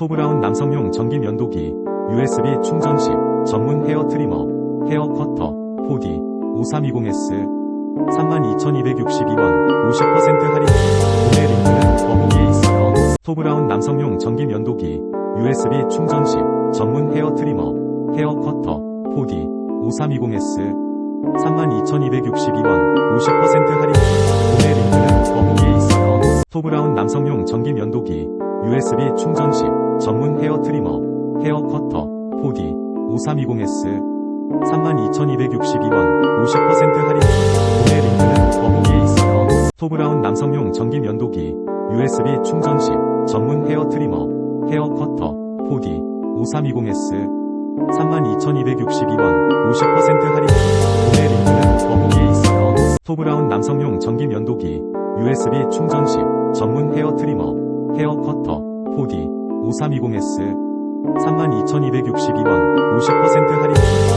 토브라운 남성용 전기 면도기, USB 충전식, 전문 헤어 트리머, 헤어 커터, 4D, 5320S, 32,262원, 50% 할인 중, 구매 링크는 더보기에 있어요. 토브라운 남성용 전기 면도기, USB 충전식, 전문 헤어 트리머, 헤어 커터, 4D, 5320S, 32,262원, 50% 할인 중, 구매 링크는 더보기에 있어요. 토브라운 남성용 전기 면도기, USB 충전식, 전문 헤어 트리머, 헤어 커터, 4D, 5320S, 32,262원, 50% 할인 중, 구매 링크는 더보기에 있어요. 토브라운 남성용 전기 면도기, USB 충전식, 전문 헤어 트리머, 헤어 커터, 4D, 5320S, 32,262원, 50% 할인 중, 구매 링크는 더보기에 있어요. 토브라운 남성용 전기 면도기, USB 충전식, 전문 헤어 트리머, 헤어 커터, 4D, 5320S, 32,262원, 50% 할인. 중,